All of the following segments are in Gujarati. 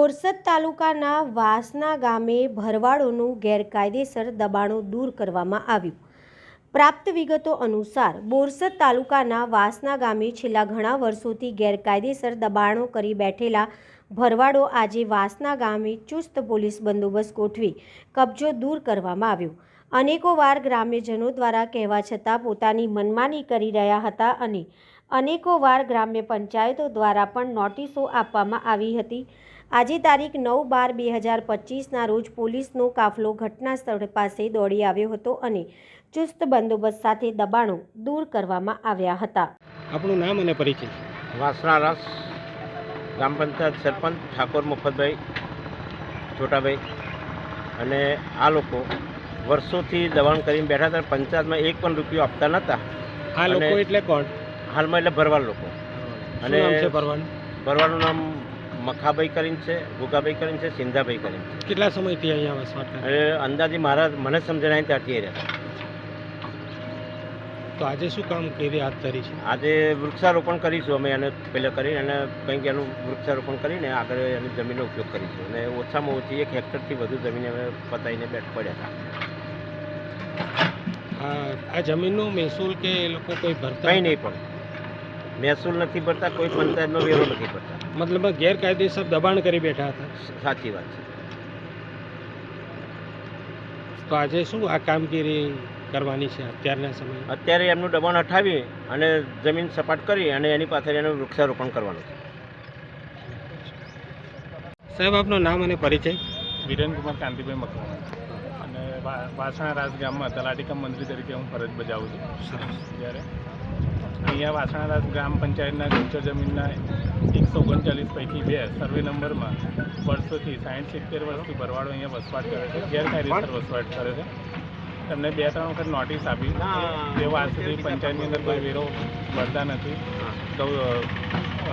બોરસદ તાલુકાના વાસના ગામે ભરવાડોનું ગેરકાયદેસર દબાણો દૂર કરવામાં આવ્યું. પ્રાપ્ત વિગતો અનુસાર, બોરસદ તાલુકાના વાસના ગામે છેલ્લા ઘણા વર્ષોથી ગેરકાયદેસર દબાણો કરી બેઠેલા ભરવાડો આજે વાસના ગામે ચુસ્ત પોલીસ બંદોબસ્ત ગોઠવી કબજો દૂર કરવામાં આવ્યો. અનેકો વાર ગ્રામ્યજનો દ્વારા કહેવા છતાં પોતાની મનમાની કરી રહ્યા હતા અને અનેકો વાર ગ્રામ્ય પંચાયતો દ્વારા પણ નોટિસો આપવામાં આવી હતી. આજે તારીખ નવ બાર બે હજાર પચીસના રોજ પોલીસનો કાફલો ઘટના સ્થળ પાસે દોડી આવ્યો હતો અને ચુસ્ત બંદોબસ્ત સાથે દબાણો દૂર કરવામાં આવ્યા હતા. આપણું નામ અને પરિચય? વાસણા રસ ગ્રામ પંચાયત સરપંચ ઠાકોર મફતભાઈ છોટાભાઈ. અને આ લોકો વર્ષોથી દબાણ કરીને બેઠા હતા પંચાયતમાં એક પણ રૂપિયો આપતા નહોતા. આ લોકો એટલે કોણ? હાલમાં એટલે ભરવાડ લોકો. અને ભરવાડ ભરવાડનું નામ મખાભાઈ કરીને છે ગુગાભાઈ કરીને છે સિંધાભાઈ કરીને છે. કેટલા સમયથી અહીંયા વસવાટ કરે? અંદાજે મારા મને સમજણાય ત્યાંથી રહ્યા. તો આજે શું કામ કેવી હાથ ધરી છે? આજે વૃક્ષારોપણ કરીશું અમે એને પહેલાં કરીને અને કંઈક એનું વૃક્ષારોપણ કરીને આગળ એની જમીનનો ઉપયોગ કરીશું. અને ઓછામાં ઓછી એક હેક્ટરથી વધુ જમીન અમે પતાવીને બેઠ પડ્યા હતા. આ આ જમીનનો મહેસૂલ કે એ લોકો કોઈ ભરતા કંઈ નહીં પણ. મહેસૂલ નથી ભરતા કોઈ પંચાયતનો વેરો નથી ભરતા મતલબ ગેરકાયદેસર દબાણ કરી બેઠા હતા. સાચી વાત છે. તો આજે શું આ કામગીરી કરવાની છે અત્યારના સમયે? અત્યારે એમનું દબાણ હટાવી અને જમીન સપાટ કરી અને એની પાછળ એનું વૃક્ષારોપણ કરવાનું છે. સાહેબ આપનું નામ અને પરિચય? વિરેનકુમાર કાંતિભાઈ મકવાણા. અને વા- વાસણા રાજ ગામમાં તલાટી કમ મંત્રી તરીકે હું ફરજ બજાવું છું. સરસ. જ્યારે અહીંયા વાસણાદાસ ગ્રામ પંચાયતના ગુચ્છર જમીનના એકસો ઓગણચાલીસ પૈકી બે સર્વે નંબરમાં વર્ષોથી સાઠ સિત્તેર વર્ષથી ભરવાડો અહીંયા વસવાટ કરે છે ગેરકાયદેસર વસવાટ કરે છે. તમને બે ત્રણ વખત નોટિસ આપી તે વાત સુધી પંચાયતની અંદર કોઈ વેરો ભરતા નથી. તો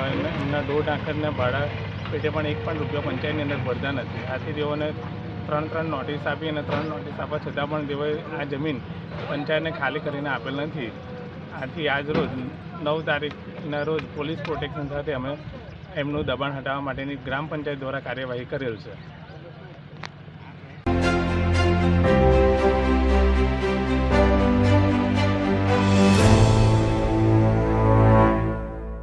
એમના દોઢ આખરના ભાડા પેટે પણ એક પણ રૂપિયો પંચાયતની અંદર ભરતા નથી. આથી તેઓને ત્રણ ત્રણ નોટિસ આપી અને ત્રણ નોટિસ આપવા છતાં પણ તેઓએ આ જમીન પંચાયતને ખાલી કરીને આપેલ નથી. આથી આજ રોજ, નવ તારીખના રોજ પોલીસ પ્રોટેક્શન સાથે અમે એમનું દબાણ હટાવવા માટેની ગ્રામ પંચાયત દ્વારા કાર્યવાહી કરેલ છે.